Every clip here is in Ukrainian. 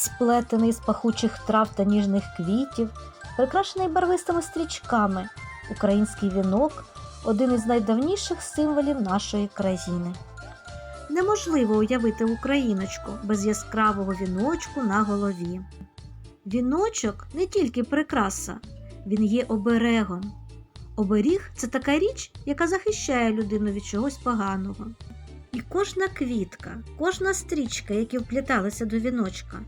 сплетений з пахучих трав та ніжних квітів, прикрашений барвистими стрічками. Український вінок один із найдавніших символів нашої країни. Неможливо уявити україночку без яскравого віночку на голові. Віночок не тільки прикраса, він є оберегом. Оберіг це така річ, яка захищає людину від чогось поганого. І кожна квітка, кожна стрічка, які впліталися до віночка,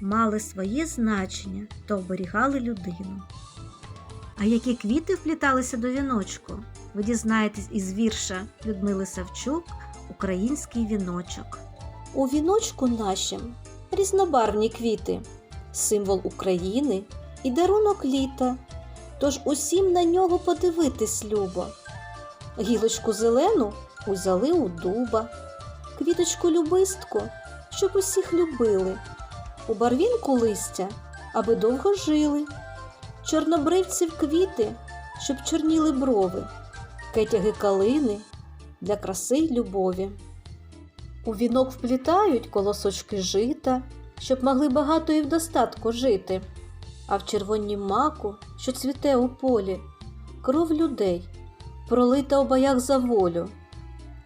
мали своє значення та оберігали людину. А які квіти впліталися до віночку, ви дізнаєтесь із вірша Людмили Савчук Український віночок. У віночку нашим різнобарвні квіти, символ України і дарунок літа. Тож усім на нього подивитись любо. Гілочку зелену узяли у дуба, квіточку любистку, щоб усіх любили, у барвінку листя, аби довго жили, чорнобривців квіти, щоб чорніли брови, кетяги калини для краси й любові. У вінок вплітають колосочки жита, щоб могли багато і в достатку жити, а в червонім маку, що цвіте у полі, кров людей, пролита у боях за волю.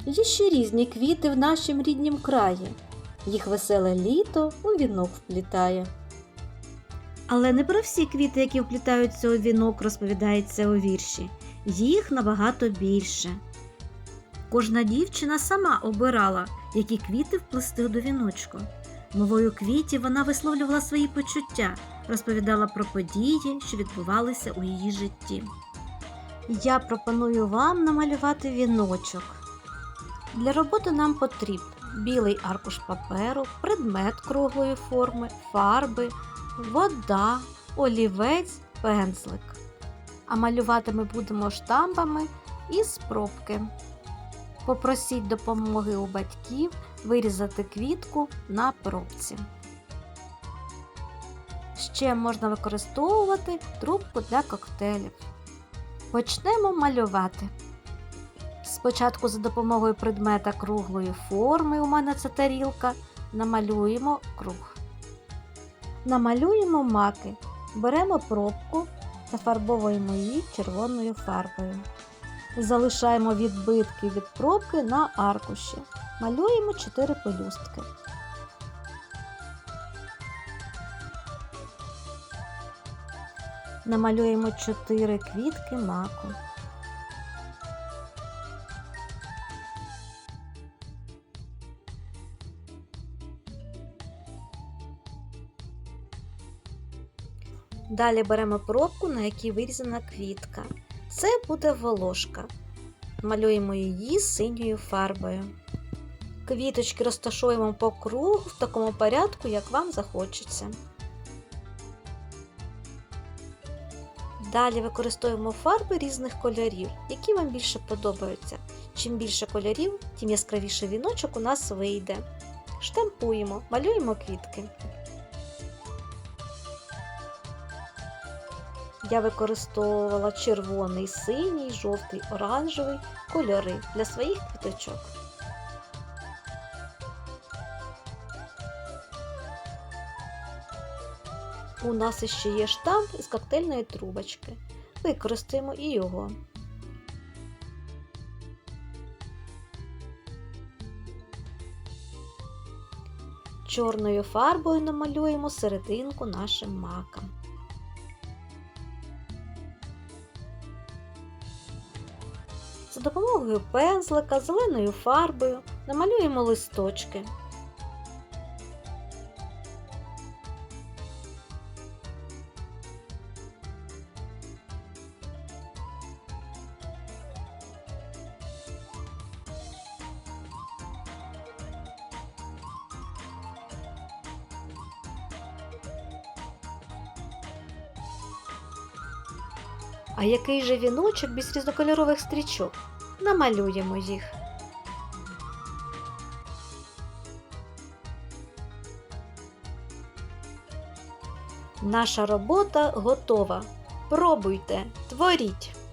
Є ще різні квіти в нашім ріднім краї, їх веселе літо у вінок вплітає. Але не про всі квіти, які вплітаються у вінок, розповідається у вірші. Їх набагато більше. Кожна дівчина сама обирала, які квіти вплести до віночку. Мовою квітів вона висловлювала свої почуття, розповідала про події, що відбувалися у її житті. Я пропоную вам намалювати віночок. Для роботи нам потрібен білий аркуш паперу, предмет круглої форми, фарби, вода, олівець, пензлик. А малювати ми будемо штампами із пробки. Попросіть допомоги у батьків вирізати квітку на пробці. Ще можна використовувати трубку для коктейлів. Почнемо малювати. Спочатку за допомогою предмета круглої форми, у мене це тарілка, намалюємо круг. Намалюємо маки, беремо пробку, зафарбовуємо її червоною фарбою. Залишаємо відбитки від пробки на аркуші. Малюємо 4 пелюстки. Намалюємо 4 квітки маку. Далі беремо пробку, на якій вирізана квітка. Це буде волошка. Малюємо її синьою фарбою. Квіточки розташуємо по кругу в такому порядку, як вам захочеться. Далі використовуємо фарби різних кольорів, які вам більше подобаються. Чим більше кольорів, тим яскравіший віночок у нас вийде. Штампуємо, малюємо квітки. Я використовувала червоний, синій, жовтий, оранжевий кольори для своїх квіточок. У нас іще є штамп із коктейльної трубочки. Використаємо і його. Чорною фарбою намалюємо серединку нашим макам. За допомогою пензлика, зеленою фарбою намалюємо листочки. А який же віночок без різнокольорових стрічок? Намалюємо їх. Наша робота готова. Пробуйте, творіть!